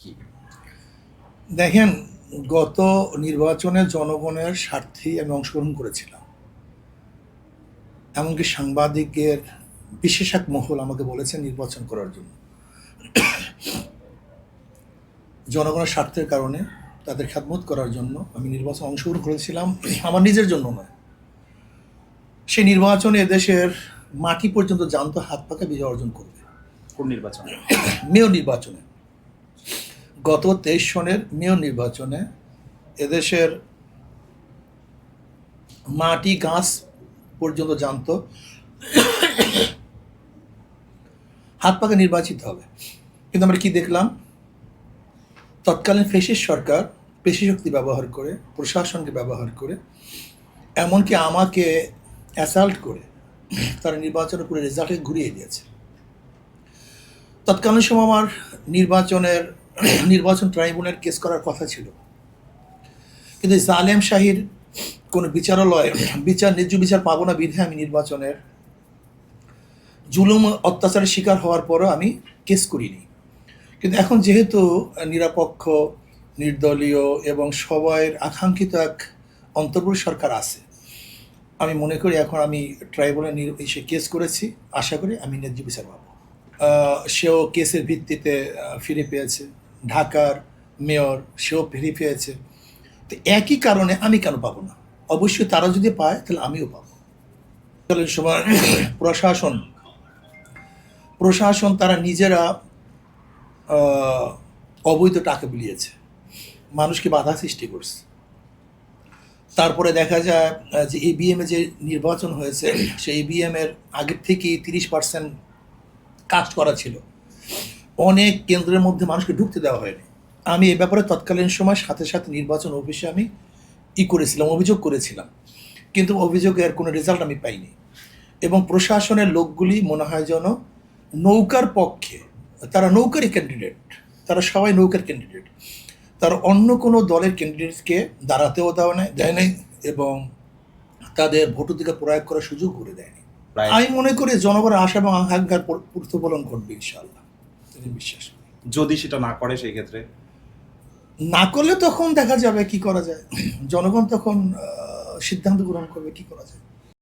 কি? দেখেন গত নির্বাচনে জনগণের স্বার্থেই আমি অংশগ্রহণ করেছিলাম। এমনকি সাংবাদিকের বিশেষ এক মহল আমাকে বলেছে নির্বাচন করার জন্য। জনগণের স্বার্থের কারণে তাদের খ্যাতমত করার জন্য আমি নির্বাচন অংশগ্রহণ করেছিলাম আমার নিজের জন্য নয়। সেই নির্বাচনে এদেশের মাটি পর্যন্ত জানতো হাত পাকা বিজয় অর্জন করবে? কোন নির্বাচন? মেয়র নির্বাচনে। গত তেইশ সনের মেয়র নির্বাচনে এদেশের মাটি গাছ পর্যন্ত জানতো, হাত পাকে নির্বাচিত হবে। কিন্তু আমরা কি দেখলাম? তৎকালীন ফেসিস সরকার পেশি শক্তি ব্যবহার করে, প্রশাসনকে ব্যবহার করে, এমনকি আমাকে অ্যাসাল্ট করে তারা নির্বাচনের পুরো রেজাল্টে ঘুরিয়ে দিয়েছে। তৎকালীন সময় আমার নির্বাচনের নির্বাচন ট্রাইব্যুনাল কেস করার কথা ছিল। কিন্তু জালেম শাহির কোনো বিচারালয়, বিচার, ন্যায্য বিচার পাবো না বিধে আমি নির্বাচনের জুলুম, অত্যাচারের শিকার হওয়ার পরও আমি কেস করিনি। কিন্তু এখন যেহেতু নিরপেক্ষ, নির্দলীয় এবং সবাইয়ের আকাঙ্ক্ষিত এক অন্তর্বর্তী সরকার আছে, আমি মনে করি এখন আমি ট্রাইব্যুনাল এসে কেস করেছি, আশা করি আমি ন্যায্য বিচার পাবো। সেও কেসের ভিত্তিতে ফিরে পেয়েছে। ঢাকার মেয়র, সেও ফিরে পেয়েছে। তো একই কারণে আমি কেন পাবো না? অবশ্যই তারা যদি পায়, তাহলে আমিও পাবো। তাহলে সময় প্রশাসন। প্রশাসন তারা নিজেরা অবৈধ টাকা বিলিয়েছে। মানুষকে বাধা সৃষ্টি করছে। তারপরে দেখা যায় যে ইভিএমে যে নির্বাচন হয়েছে, সেই ইভিএম এর আগের থেকেই তিরিশ পার্সেন্ট কাজ করা ছিল। অনেক কেন্দ্রের মধ্যে মানুষকে ঢুকতে দেওয়া হয়নি। আমি এ ব্যাপারে তৎকালীন সময় সাথে সাথে নির্বাচন অফিসে আমি ই করেছিলাম অভিযোগ করেছিলাম। কিন্তু অভিযোগের কোনো রেজাল্ট আমি পাইনি। এবং প্রশাসনের লোকগুলি মনে হয় যেন নৌকার পক্ষে তারা নৌকারই ক্যান্ডিডেট তারা সবাই নৌকার ক্যান্ডিডেট তারা অন্য কোনো দলের ক্যান্ডিডেটকে দাঁড়াতেও দেওয়া নেয় দেয় নাই এবং তাদের ভোটাধিকার প্রয়োগ করার সুযোগ করে দেয়নি। আমি মনে করি জনগণের আশা এবং আকাঙ্ক্ষার পূর- প্রতিফলন ঘটবে ইনশাআল্লাহ। বিশ্বাস করি যদি সেটা না করে সেই ক্ষেত্রে? না করলে তখন দেখা যাবে কি করা যায়। জনগণ তখন সিদ্ধান্ত গ্রহণ করবে কি করা যায়।